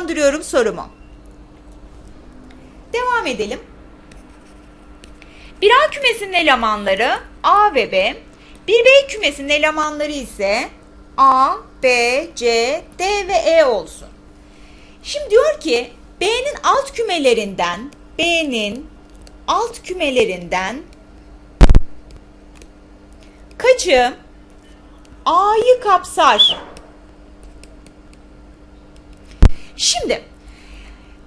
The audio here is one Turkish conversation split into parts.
sonlandırıyorum sorumu. Devam edelim. Bir A kümesinin elemanları A ve B. Bir B kümesinin elemanları ise A, B, C, D ve E olsun. Şimdi diyor ki B'nin alt kümelerinden B'nin alt kümelerinden kaçı A'yı kapsar? Şimdi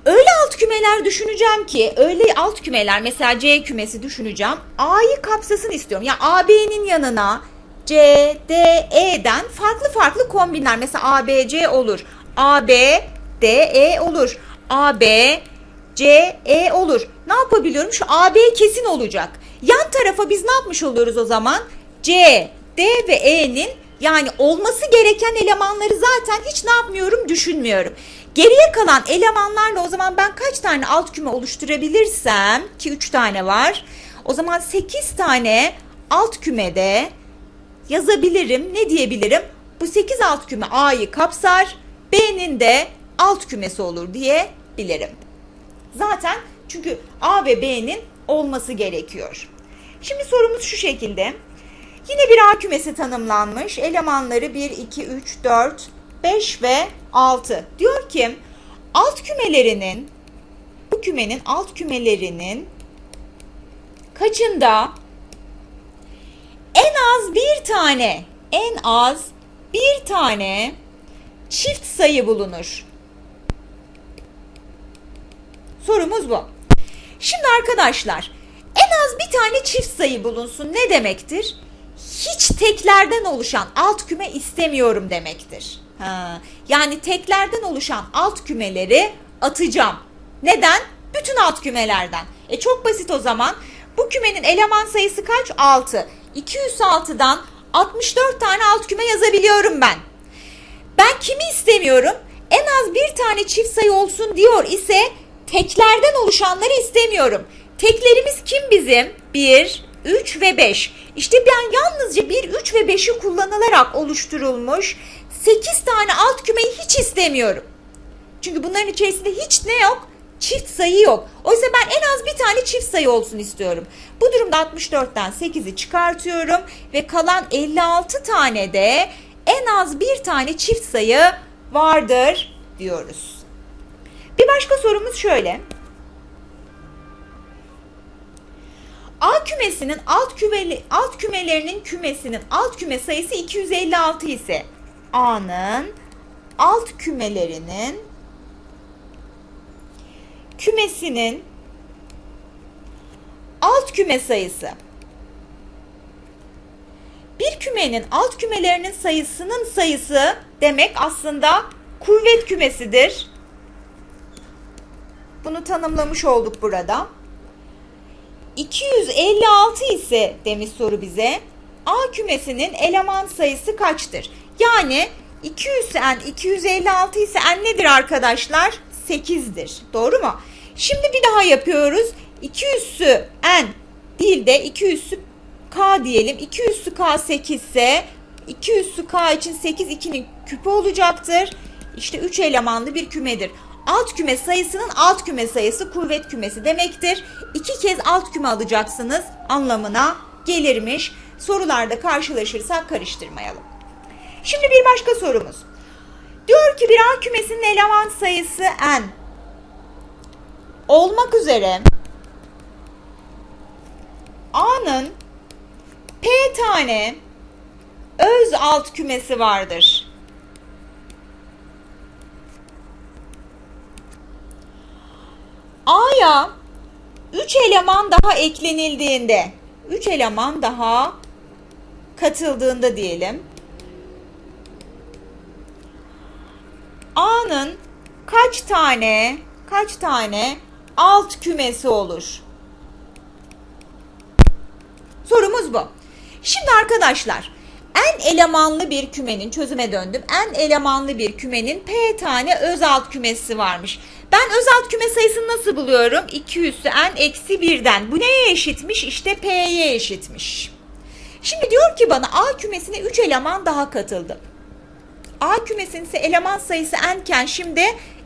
öyle alt kümeler düşüneceğim ki öyle alt kümeler mesela C kümesi düşüneceğim. A'yı kapsasın istiyorum. Yani AB'nin yanına C, D, E'den farklı farklı kombinler. Mesela ABC olur. AB, D, E olur. AB, C, E olur. Ne yapabiliyorum? Şu AB kesin olacak. Yan tarafa biz ne yapmış oluyoruz o zaman? C, D ve E'nin yani olması gereken elemanları zaten hiç ne yapmıyorum düşünmüyorum. Geriye kalan elemanlarla o zaman ben kaç tane alt küme oluşturabilirsem ki 3 tane var. O zaman 8 tane alt kümede yazabilirim. Ne diyebilirim? Bu 8 alt küme A'yı kapsar. B'nin de alt kümesi olur diyebilirim. Zaten çünkü A ve B'nin olması gerekiyor. Şimdi sorumuz şu şekilde. Yine bir A kümesi tanımlanmış. Elemanları 1, 2, 3, 4, 5 ve 6. Diyor ki alt kümelerinin bu kümenin alt kümelerinin kaçında en az bir tane en az bir tane çift sayı bulunur. Sorumuz bu. Şimdi arkadaşlar en az bir tane çift sayı bulunsun ne demektir? Hiç teklerden oluşan alt küme istemiyorum demektir. Yani teklerden oluşan alt kümeleri atacağım. Neden? Bütün alt kümelerden. E çok basit o zaman. Bu kümenin eleman sayısı kaç? 6. 206'dan 64 tane alt küme yazabiliyorum ben. Ben kimi istemiyorum? En az bir tane çift sayı olsun diyor ise teklerden oluşanları istemiyorum. Teklerimiz kim bizim? 1, 3 ve 5. İşte ben yalnızca 1, 3 ve 5'i kullanılarak oluşturulmuş 8 tane alt kümeyi hiç istemiyorum. Çünkü bunların içerisinde hiç ne yok? Çift sayı yok. Oysa ben en az bir tane çift sayı olsun istiyorum. Bu durumda 64'ten 8'i çıkartıyorum ve kalan 56 tane de en az bir tane çift sayı vardır diyoruz. Bir başka sorumuz şöyle. A kümesinin alt kümeli alt kümelerinin kümesinin alt küme sayısı 256 ise A'nın alt kümelerinin kümesinin alt küme sayısı bir kümenin alt kümelerinin sayısının sayısı demek aslında kuvvet kümesidir. Bunu tanımlamış olduk burada. 256 ise demiş soru bize. A kümesinin eleman sayısı kaçtır? Yani 200'en 256 ise n nedir arkadaşlar? 8'dir. Doğru mu? Şimdi bir daha yapıyoruz. 2 üssü n değil de 2 üssü k diyelim. 2 üssü k 8 ise 2 üssü k için 8 2'nin küpü olacaktır. İşte 3 elemanlı bir kümedir. Alt küme sayısının alt küme sayısı kuvvet kümesi demektir. İki kez alt küme alacaksınız anlamına gelirmiş. Sorularda karşılaşırsak karıştırmayalım. Şimdi bir başka sorumuz. Diyor ki bir A kümesinin eleman sayısı n olmak üzere A'nın P tane öz alt kümesi vardır. A'ya 3 eleman daha eklenildiğinde 3 eleman daha katıldığında diyelim. A'nın kaç tane kaç tane alt kümesi olur? Sorumuz bu. Şimdi arkadaşlar n elemanlı bir kümenin çözüme döndüm. n elemanlı bir kümenin p tane öz alt kümesi varmış. Ben öz alt küme sayısını nasıl buluyorum? 2 üssü n eksi 1'den. Bu neye eşitmiş? İşte p'ye eşitmiş. Şimdi diyor ki bana A kümesine 3 eleman daha katıldı. A kümesinin ise eleman sayısı n iken şimdi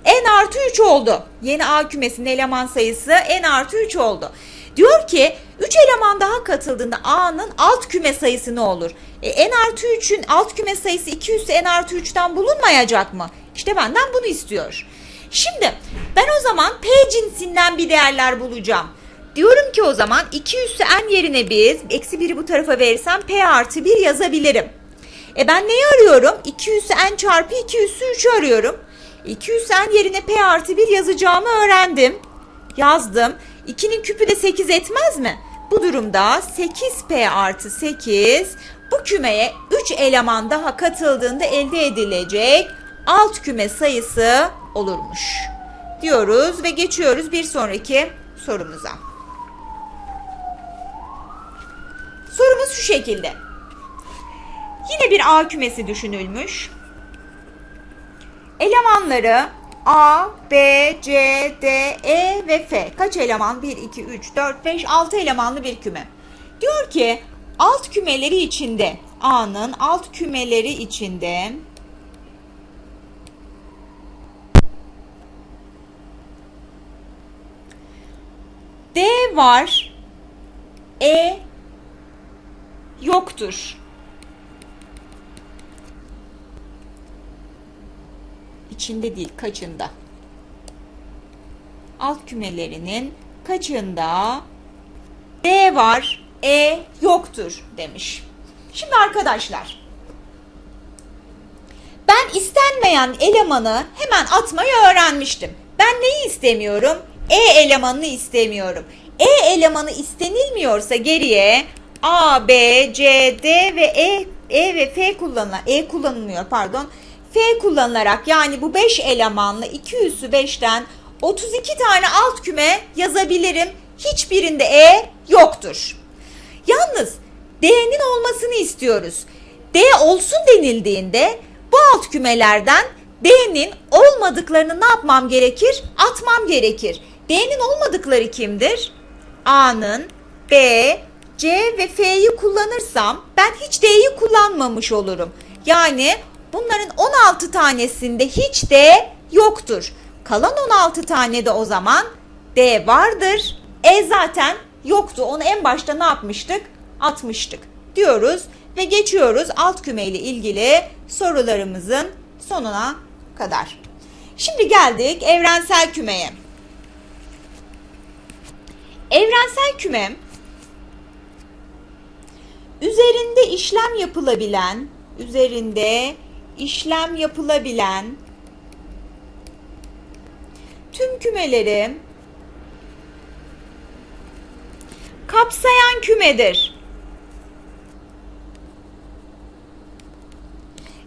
n artı 3 oldu. Yeni A kümesinin eleman sayısı n artı 3 oldu. Diyor ki 3 eleman daha katıldığında A'nın alt küme sayısı ne olur? E, n artı 3'ün alt küme sayısı 200 ise n artı 3'ten bulunmayacak mı? İşte benden bunu istiyor. Şimdi ben o zaman P cinsinden bir değerler bulacağım. Diyorum ki o zaman 2 üssü n yerine biz eksi 1'i bu tarafa verirsem P artı 1 yazabilirim. E ben neyi arıyorum? 2 üssü n çarpı 2 üssü 3'ü arıyorum. 2 üssü n yerine P artı 1 yazacağımı öğrendim. Yazdım. 2'nin küpü de 8 etmez mi? Bu durumda 8P artı 8 bu kümeye 3 eleman daha katıldığında elde edilecek alt küme sayısı olurmuş. Diyoruz ve geçiyoruz bir sonraki sorumuza. Sorumuz şu şekilde. Yine bir A kümesi düşünülmüş. Elemanları A, B, C, D, E ve F. Kaç eleman? 1, 2, 3, 4, 5, 6 elemanlı bir küme. Diyor ki alt kümeleri içinde A'nın alt kümeleri içinde D var. E yoktur. İçinde değil, kaçında? Alt kümelerinin kaçında D var, E yoktur demiş. Şimdi arkadaşlar ben istenmeyen elemanı hemen atmayı öğrenmiştim. Ben neyi istemiyorum? E elemanını istemiyorum. E elemanı istenilmiyorsa geriye A, B, C, D ve E, E ve F kullanılan, E kullanılmıyor pardon. F kullanılarak yani bu 5 elemanlı 2 üssü 5'ten 32 tane alt küme yazabilirim. Hiçbirinde E yoktur. Yalnız D'nin olmasını istiyoruz. D olsun denildiğinde bu alt kümelerden D'nin olmadıklarını ne yapmam gerekir? Atmam gerekir. D'nin olmadıkları kimdir? A'nın, B, C ve F'yi kullanırsam ben hiç D'yi kullanmamış olurum. Yani bunların 16 tanesinde hiç D yoktur. Kalan 16 tane de o zaman D vardır. E zaten yoktu. Onu en başta ne yapmıştık? Atmıştık diyoruz ve geçiyoruz alt küme ile ilgili sorularımızın sonuna kadar. Şimdi geldik evrensel kümeye. Evrensel küme üzerinde işlem yapılabilen, üzerinde işlem yapılabilen tüm kümeleri kapsayan kümedir.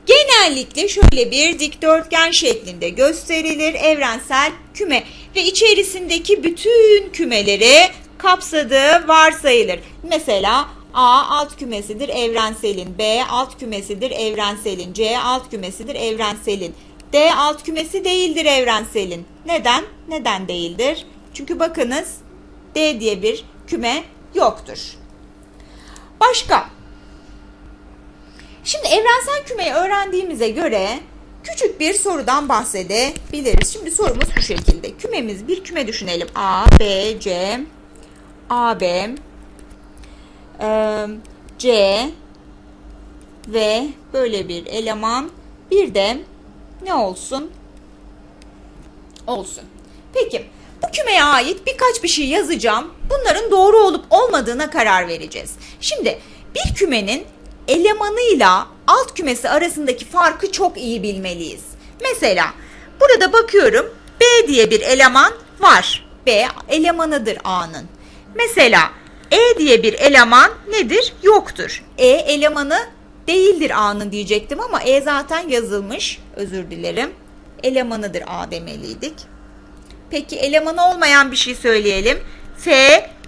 Genellikle şöyle bir dikdörtgen şeklinde gösterilir evrensel küme ve içerisindeki bütün kümeleri kapsadığı varsayılır. Mesela A alt kümesidir evrenselin, B alt kümesidir evrenselin, C alt kümesidir evrenselin. D alt kümesi değildir evrenselin. Neden? Neden değildir? Çünkü bakınız D diye bir küme yoktur. Başka? Şimdi evrensel kümeyi öğrendiğimize göre küçük bir sorudan bahsedebiliriz. Şimdi sorumuz bu şekilde. Kümemiz bir küme düşünelim. A, B, C, A, B, C ve böyle bir eleman. Bir de ne olsun? Olsun. Peki bu kümeye ait birkaç bir şey yazacağım. Bunların doğru olup olmadığına karar vereceğiz. Şimdi bir kümenin elemanıyla alt kümesi arasındaki farkı çok iyi bilmeliyiz. Mesela burada bakıyorum B diye bir eleman var. B elemanıdır A'nın. Mesela E diye bir eleman nedir? Yoktur. E elemanı değildir A'nın diyecektim ama E zaten yazılmış. Özür dilerim. Elemanıdır A demeliydik. Peki elemanı olmayan bir şey söyleyelim. F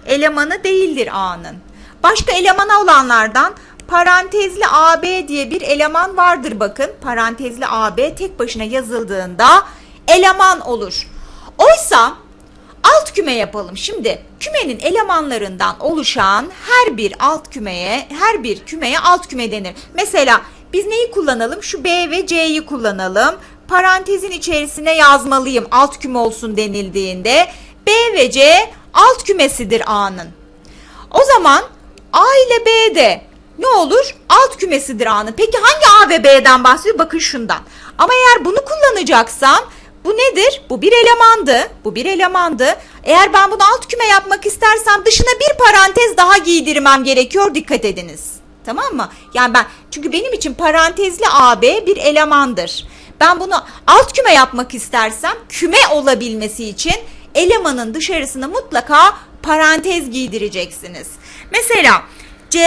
elemanı değildir A'nın. Başka elemana olanlardan parantezli AB diye bir eleman vardır bakın. Parantezli AB tek başına yazıldığında eleman olur. Oysa alt küme yapalım. Şimdi kümenin elemanlarından oluşan her bir alt kümeye, her bir kümeye alt küme denir. Mesela biz neyi kullanalım? Şu B ve C'yi kullanalım. parantezin içerisine yazmalıyım alt küme olsun denildiğinde. B ve C alt kümesidir A'nın. O zaman A ile B de ne olur? Alt kümesidir A'nın. Peki hangi A ve B'den bahsediyor? Bakın şundan. Ama eğer bunu kullanacaksam bu nedir? Bu bir elemandı. Bu bir elemandı. Eğer ben bunu alt küme yapmak istersem dışına bir parantez daha giydirmem gerekiyor. Dikkat ediniz. Tamam mı? Yani ben çünkü benim için parantezli AB bir elemandır. Ben bunu alt küme yapmak istersem küme olabilmesi için elemanın dışarısına mutlaka parantez giydireceksiniz. Mesela C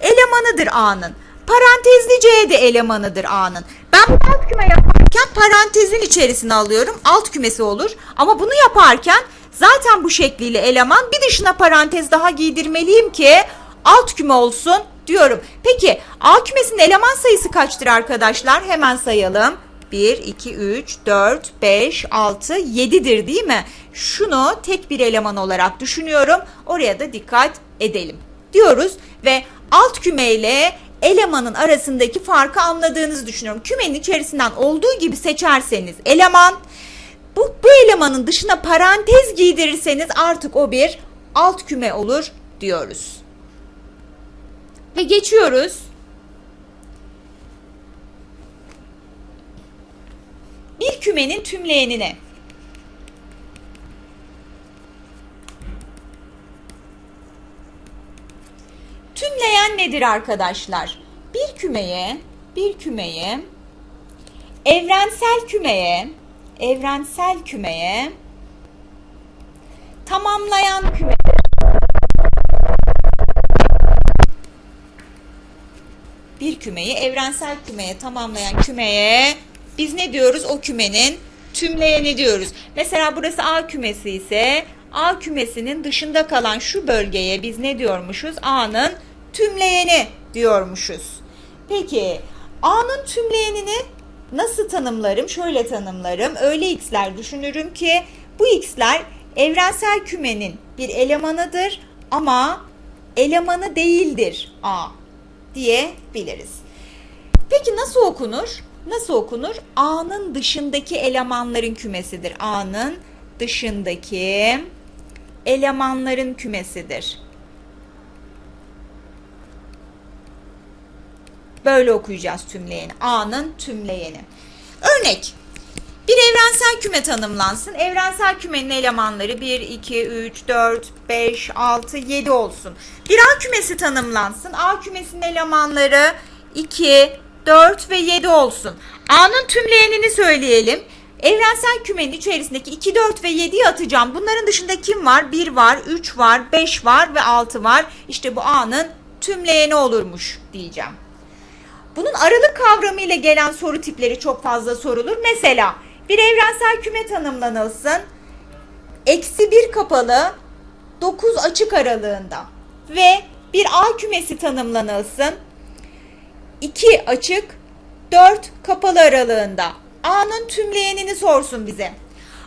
elemanıdır A'nın. Parantezli C de elemanıdır A'nın. Ben bunu alt küme yaparken parantezin içerisine alıyorum. Alt kümesi olur. Ama bunu yaparken zaten bu şekliyle eleman bir dışına parantez daha giydirmeliyim ki alt küme olsun diyorum. Peki A kümesinin eleman sayısı kaçtır arkadaşlar? Hemen sayalım. 1, 2, 3, 4, 5, 6, 7'dir değil mi? Şunu tek bir eleman olarak düşünüyorum. Oraya da dikkat edelim diyoruz ve alt küme ile elemanın arasındaki farkı anladığınızı düşünüyorum. Kümenin içerisinden olduğu gibi seçerseniz eleman bu, bu elemanın dışına parantez giydirirseniz artık o bir alt küme olur diyoruz. Ve geçiyoruz. Bir kümenin tümleyenine. Nedir arkadaşlar? Bir kümeye, bir kümeye, evrensel kümeye, evrensel kümeye, tamamlayan küme. Bir kümeyi evrensel kümeye, tamamlayan kümeye biz ne diyoruz? O kümenin tümleyeni diyoruz. Mesela burası A kümesi ise A kümesinin dışında kalan şu bölgeye biz ne diyormuşuz? A'nın tümleyeni diyormuşuz. Peki A'nın tümleyenini nasıl tanımlarım? Şöyle tanımlarım. Öyle x'ler düşünürüm ki bu x'ler evrensel kümenin bir elemanıdır ama elemanı değildir A diyebiliriz. Peki nasıl okunur? Nasıl okunur? A'nın dışındaki elemanların kümesidir. A'nın dışındaki elemanların kümesidir. Böyle okuyacağız tümleyeni. A'nın tümleyeni. Örnek. Bir evrensel küme tanımlansın. Evrensel kümenin elemanları 1, 2, 3, 4, 5, 6, 7 olsun. Bir A kümesi tanımlansın. A kümesinin elemanları 2, 4 ve 7 olsun. A'nın tümleyenini söyleyelim. Evrensel kümenin içerisindeki 2, 4 ve 7'yi atacağım. Bunların dışında kim var? 1 var, 3 var, 5 var ve 6 var. İşte bu A'nın tümleyeni olurmuş diyeceğim. Bunun aralık kavramı ile gelen soru tipleri çok fazla sorulur. Mesela bir evrensel küme tanımlanılsın. Eksi 1 kapalı 9 açık aralığında ve bir A kümesi tanımlanılsın. 2 açık 4 kapalı aralığında. A'nın tümleyenini sorsun bize.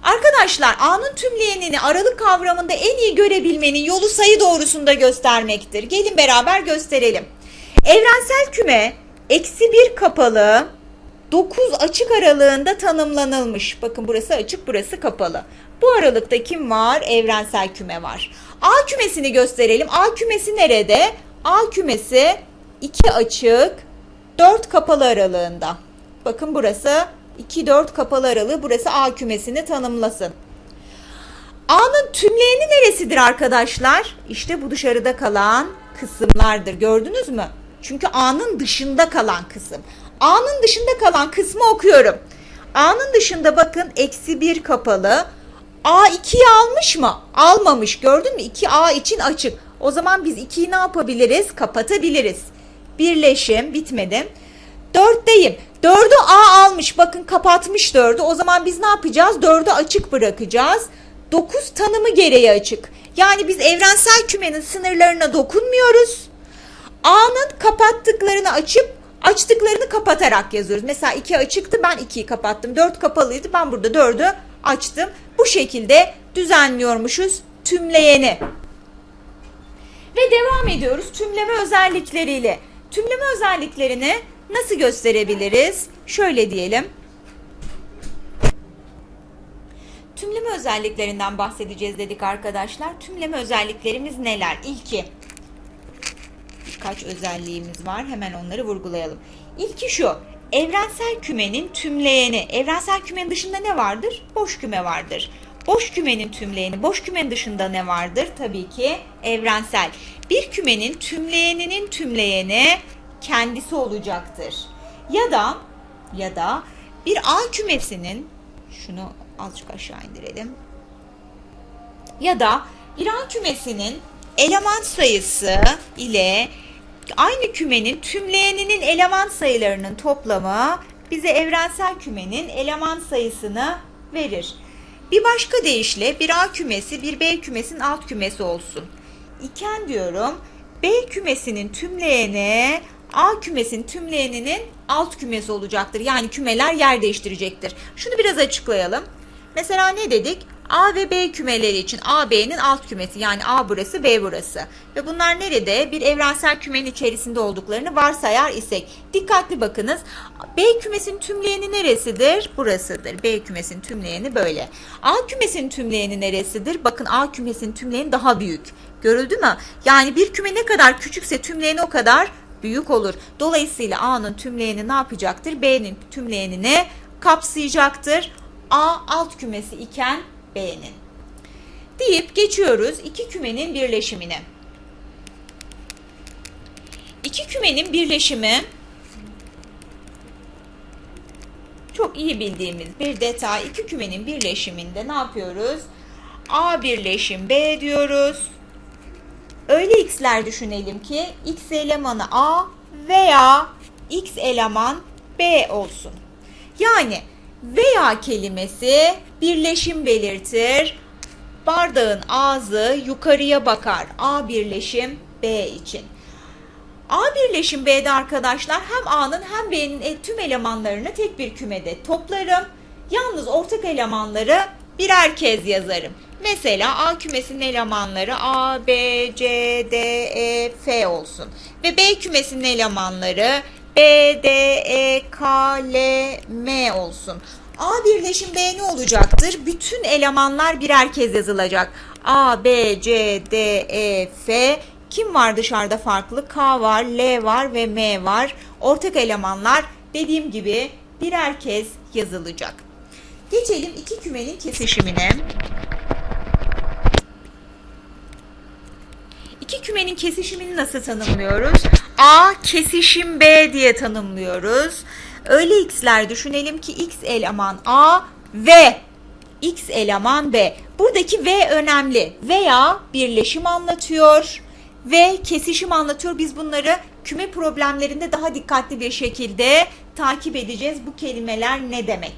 Arkadaşlar A'nın tümleyenini aralık kavramında en iyi görebilmenin yolu sayı doğrusunda göstermektir. Gelin beraber gösterelim. Evrensel küme eksi 1 kapalı 9 açık aralığında tanımlanılmış. Bakın burası açık burası kapalı. Bu aralıkta kim var? Evrensel küme var. A kümesini gösterelim. A kümesi nerede? A kümesi 2 açık 4 kapalı aralığında. Bakın burası 2 4 kapalı aralığı. Burası A kümesini tanımlasın. A'nın tümleyeni neresidir arkadaşlar? İşte bu dışarıda kalan kısımlardır. Gördünüz mü? Çünkü A'nın dışında kalan kısım. A'nın dışında kalan kısmı okuyorum. A'nın dışında bakın eksi 1 kapalı. A 2'yi almış mı? Almamış. Gördün mü? 2A için açık. O zaman biz 2'yi ne yapabiliriz? Kapatabiliriz. Birleşim bitmedi. 4'teyim. 4'ü A almış. Bakın kapatmış 4'ü. O zaman biz ne yapacağız? 4'ü açık bırakacağız. 9 tanımı gereği açık. Yani biz evrensel kümenin sınırlarına dokunmuyoruz. A'nın kapattıklarını açıp açtıklarını kapatarak yazıyoruz. Mesela 2 açıktı ben 2'yi kapattım. 4 kapalıydı ben burada 4'ü açtım. Bu şekilde düzenliyormuşuz tümleyeni. Ve devam ediyoruz tümleme özellikleriyle. Tümleme özelliklerini nasıl gösterebiliriz? Şöyle diyelim. tümleme özelliklerinden bahsedeceğiz dedik arkadaşlar. Tümleme özelliklerimiz neler? İlki birkaç özelliğimiz var. Hemen onları vurgulayalım. İlki şu. Evrensel kümenin tümleyeni. Evrensel kümenin dışında ne vardır? Boş küme vardır. Boş kümenin tümleyeni. Boş kümenin dışında ne vardır? Tabii ki evrensel. Bir kümenin tümleyeninin tümleyeni kendisi olacaktır. Ya da ya da bir A kümesinin şunu azıcık aşağı indirelim. Ya da bir A kümesinin eleman sayısı ile aynı kümenin tümleyeninin eleman sayılarının toplamı bize evrensel kümenin eleman sayısını verir. Bir başka deyişle bir A kümesi bir B kümesinin alt kümesi olsun. İken diyorum B kümesinin tümleyeni A kümesinin tümleyeninin alt kümesi olacaktır. Yani kümeler yer değiştirecektir. Şunu biraz açıklayalım. Mesela ne dedik? A ve B kümeleri için A, B'nin alt kümesi yani A burası, B burası. Ve bunlar nerede? Bir evrensel kümenin içerisinde olduklarını varsayar isek. Dikkatli bakınız. B kümesinin tümleyeni neresidir? Burasıdır. B kümesinin tümleyeni böyle. A kümesinin tümleyeni neresidir? Bakın A kümesinin tümleyeni daha büyük. Görüldü mü? Yani bir küme ne kadar küçükse tümleyeni o kadar büyük olur. Dolayısıyla A'nın tümleyeni ne yapacaktır? B'nin tümleyenini kapsayacaktır. A alt kümesi iken B'nin. Deyip geçiyoruz iki kümenin birleşimine. İki kümenin birleşimi çok iyi bildiğimiz bir detay. İki kümenin birleşiminde ne yapıyoruz? A birleşim B diyoruz. Öyle x'ler düşünelim ki x elemanı A veya x eleman B olsun. Yani veya kelimesi birleşim belirtir. Bardağın ağzı yukarıya bakar. A birleşim B için. A birleşim B'de arkadaşlar hem A'nın hem B'nin e, tüm elemanlarını tek bir kümede toplarım. Yalnız ortak elemanları birer kez yazarım. Mesela A kümesinin elemanları A, B, C, D, E, F olsun. Ve B kümesinin elemanları B, D, E, K, L, M olsun. A birleşim B ne olacaktır? Bütün elemanlar birer kez yazılacak. A, B, C, D, E, F. Kim var dışarıda farklı? K var, L var ve M var. Ortak elemanlar dediğim gibi birer kez yazılacak. Geçelim iki kümenin kesişimine. İki kümenin kesişimini nasıl tanımlıyoruz? A kesişim B diye tanımlıyoruz. Öyle x'ler düşünelim ki x eleman A ve x eleman B. Buradaki V önemli. Veya birleşim anlatıyor ve kesişim anlatıyor. Biz bunları küme problemlerinde daha dikkatli bir şekilde takip edeceğiz. Bu kelimeler ne demek?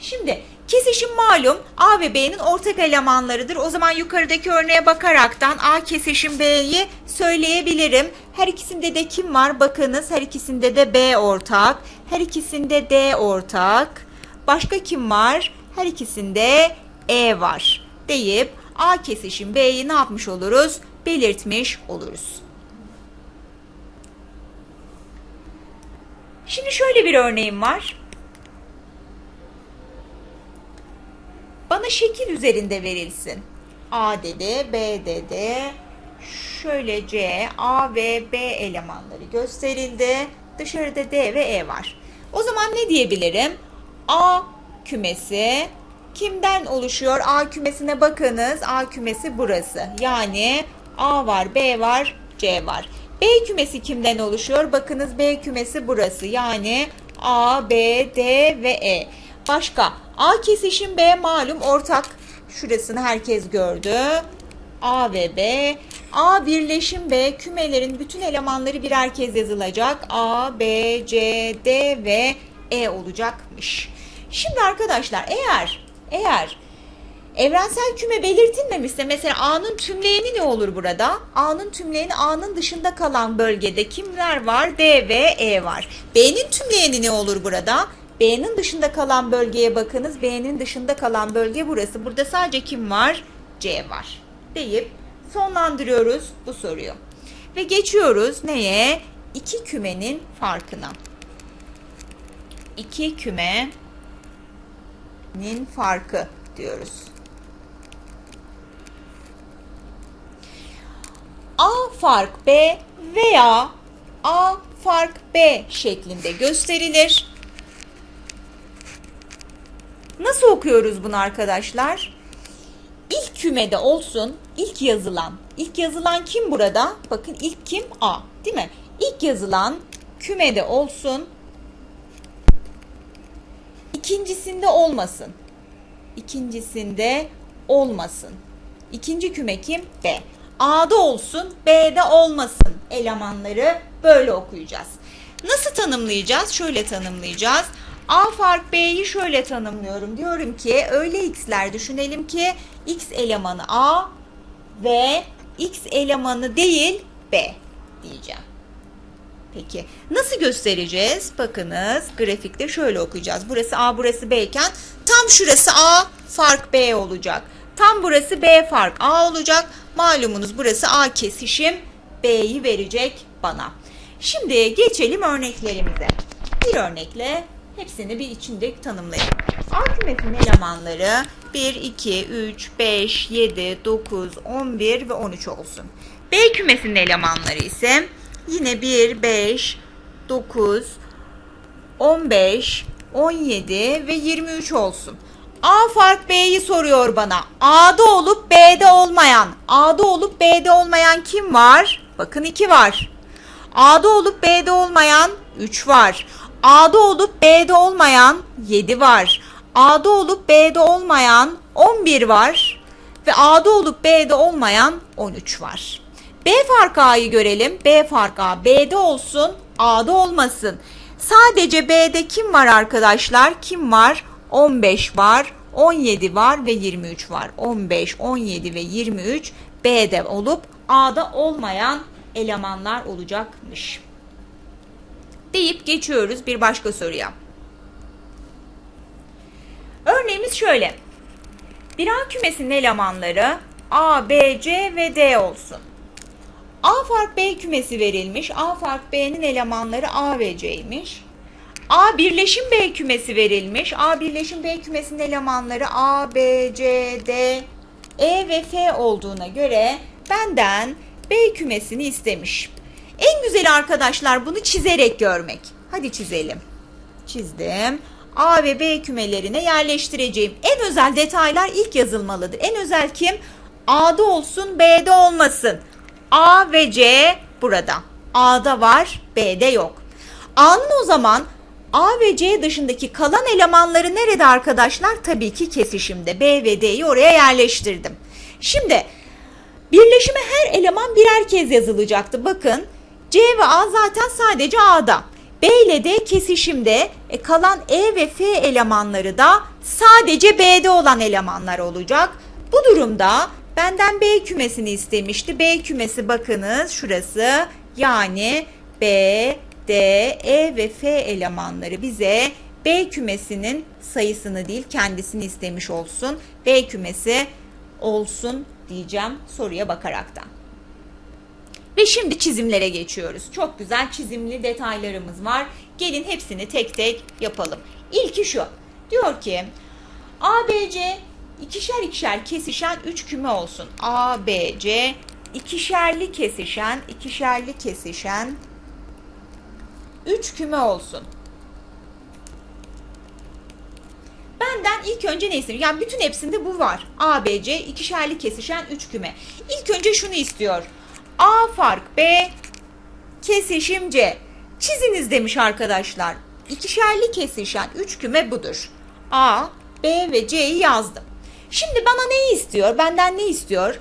Şimdi kesişim malum A ve B'nin ortak elemanlarıdır. O zaman yukarıdaki örneğe bakaraktan A kesişim B'yi söyleyebilirim. Her ikisinde de kim var? Bakınız her ikisinde de B ortak. Her ikisinde D ortak. Başka kim var? Her ikisinde E var. Deyip A kesişim B'yi ne yapmış oluruz? Belirtmiş oluruz. Şimdi şöyle bir örneğim var. Bana şekil üzerinde verilsin. A dedi, B dedi. Şöyle C, A ve B elemanları gösterildi. Dışarıda D ve E var. O zaman ne diyebilirim? A kümesi kimden oluşuyor? A kümesine bakınız. A kümesi burası. Yani A var, B var, C var. B kümesi kimden oluşuyor? Bakınız B kümesi burası. Yani A, B, D ve E. Başka A kesişim B malum ortak. Şurasını herkes gördü. A ve B. A birleşim B kümelerin bütün elemanları birer kez yazılacak. A, B, C, D ve E olacakmış. Şimdi arkadaşlar eğer eğer evrensel küme belirtilmemişse mesela A'nın tümleyeni ne olur burada? A'nın tümleyeni A'nın dışında kalan bölgede kimler var? D ve E var. B'nin tümleyeni ne olur burada? B'nin dışında kalan bölgeye bakınız. B'nin dışında kalan bölge burası. Burada sadece kim var? C var. Deyip sonlandırıyoruz bu soruyu. Ve geçiyoruz neye? İki kümenin farkına. İki kümenin farkı diyoruz. A fark B veya A fark B şeklinde gösterilir. Nasıl okuyoruz bunu arkadaşlar? İlk kümede olsun ilk yazılan. İlk yazılan kim burada? Bakın ilk kim? A değil mi? İlk yazılan kümede olsun. İkincisinde olmasın. İkincisinde olmasın. İkinci küme kim? B. A'da olsun, B'de olmasın elemanları böyle okuyacağız. Nasıl tanımlayacağız? Şöyle tanımlayacağız. A fark B'yi şöyle tanımlıyorum. Diyorum ki öyle x'ler düşünelim ki x elemanı A ve x elemanı değil B diyeceğim. Peki nasıl göstereceğiz? Bakınız grafikte şöyle okuyacağız. Burası A burası B iken tam şurası A fark B olacak. Tam burası B fark A olacak. Malumunuz burası A kesişim B'yi verecek bana. Şimdi geçelim örneklerimize. Bir örnekle hepsini bir içinde tanımlayalım. A kümesinin elemanları 1, 2, 3, 5, 7, 9, 11 ve 13 olsun. B kümesinin elemanları ise yine 1, 5, 9, 15, 17 ve 23 olsun. A fark B'yi soruyor bana. A'da olup B'de olmayan. A'da olup B'de olmayan kim var? Bakın 2 var. A'da olup B'de olmayan 3 var. A'da olup B'de olmayan 7 var. A'da olup B'de olmayan 11 var. Ve A'da olup B'de olmayan 13 var. B fark A'yı görelim. B fark A B'de olsun, A'da olmasın. Sadece B'de kim var arkadaşlar? Kim var? 15 var, 17 var ve 23 var. 15, 17 ve 23 B'de olup A'da olmayan elemanlar olacakmış. Deyip geçiyoruz bir başka soruya. Örneğimiz şöyle. Bir A kümesinin elemanları A, B, C ve D olsun. A fark B kümesi verilmiş. A fark B'nin elemanları A ve C'ymiş. A birleşim B kümesi verilmiş. A birleşim B kümesinin elemanları A, B, C, D, E ve F olduğuna göre benden B kümesini istemiş. En güzeli arkadaşlar bunu çizerek görmek. Hadi çizelim. Çizdim. A ve B kümelerine yerleştireceğim. En özel detaylar ilk yazılmalıdır. En özel kim? A'da olsun, B'de olmasın. A ve C burada. A'da var, B'de yok. A'nın o zaman A ve C dışındaki kalan elemanları nerede arkadaşlar? Tabii ki kesişimde. B ve D'yi oraya yerleştirdim. Şimdi birleşime her eleman birer kez yazılacaktı. Bakın C ve A zaten sadece A'da. B ile D kesişimde e, kalan E ve F elemanları da sadece B'de olan elemanlar olacak. Bu durumda benden B kümesini istemişti. B kümesi bakınız şurası yani B, D, E ve F elemanları bize B kümesinin sayısını değil kendisini istemiş olsun. B kümesi olsun diyeceğim soruya bakaraktan. Ve şimdi çizimlere geçiyoruz. Çok güzel çizimli detaylarımız var. Gelin hepsini tek tek yapalım. İlki şu. Diyor ki A, B, C ikişer ikişer kesişen 3 küme olsun. A, B, C ikişerli kesişen, ikişerli kesişen 3 küme olsun. Benden ilk önce ne istiyor? Yani bütün hepsinde bu var. A, B, C ikişerli kesişen 3 küme. İlk önce şunu istiyor. A fark B kesişim C. Çiziniz demiş arkadaşlar. İkişerli kesişen 3 küme budur. A, B ve C'yi yazdım. Şimdi bana neyi istiyor? Benden ne istiyor?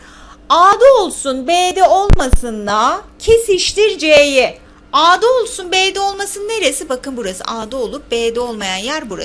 A'da olsun B'de olmasınla kesiştir C'yi. A'da olsun B'de olmasın neresi? Bakın burası A'da olup B'de olmayan yer burası.